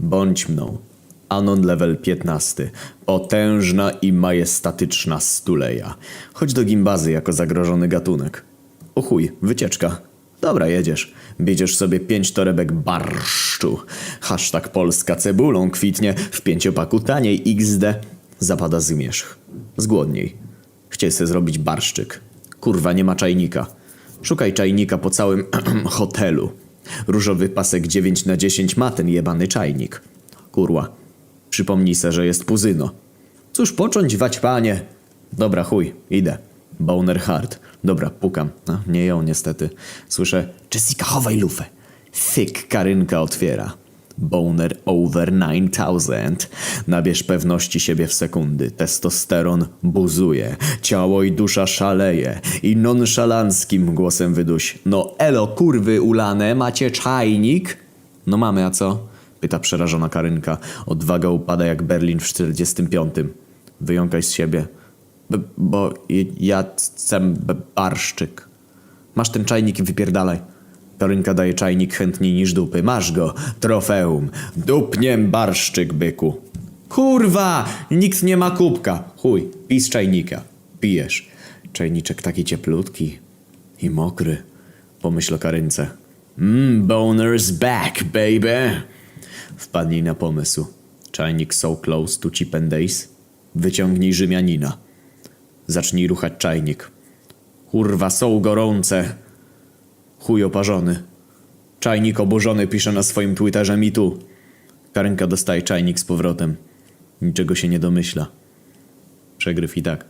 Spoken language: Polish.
Bądź mną. Anon level 15. Potężna i majestatyczna stuleja. Chodź do gimbazy jako zagrożony gatunek. O chuj, wycieczka. Dobra, jedziesz. Biedziesz sobie pięć torebek barszczu. Hashtag Polska cebulą kwitnie w pięciopaku taniej XD. Zapada zmierzch. Zgłodniej. Chciej sobie zrobić barszczyk. Kurwa, nie ma czajnika. Szukaj czajnika po całym hotelu. Różowy pasek 9 na 10 ma ten jebany czajnik. Kurwa. Przypomnij se, że jest puzyno. Cóż począć wać, panie? Dobra, chuj, idę. Boner hard. Dobra, pukam. No, nie ją niestety. Słyszę, Jessica, chowaj lufę. Thick Karynka otwiera. Boner over 9000. Nabierz pewności siebie w sekundy. Testosteron buzuje. Ciało i dusza szaleje. I nonszalanckim głosem wyduś. No elo, kurwy ulane, macie czajnik? No mamy, a co? Pyta przerażona Karynka. Odwaga upada jak Berlin w 45. Wyjąkaj z siebie. B- bo ja chcę barszczyk. Masz ten czajnik i wypierdalaj. Karynka daje czajnik chętniej niż dupy. Masz go, trofeum. Dupniem barszczyk, byku. Kurwa! Nikt nie ma kubka. Chuj, pij z czajnika. Pijesz. Czajniczek taki cieplutki i mokry. Pomyśl o Karynce. Mmm, boner's back, baby. Wpadnij na pomysł. Czajnik so close to chip and days. Wyciągnij Rzymianina. Zacznij ruchać czajnik. Kurwa, są gorące. Chuj oparzony. Czajnik oburzony pisze na swoim Twitterze mi tu. Karynka dostaje czajnik z powrotem. Niczego się nie domyśla. Przegryw i tak.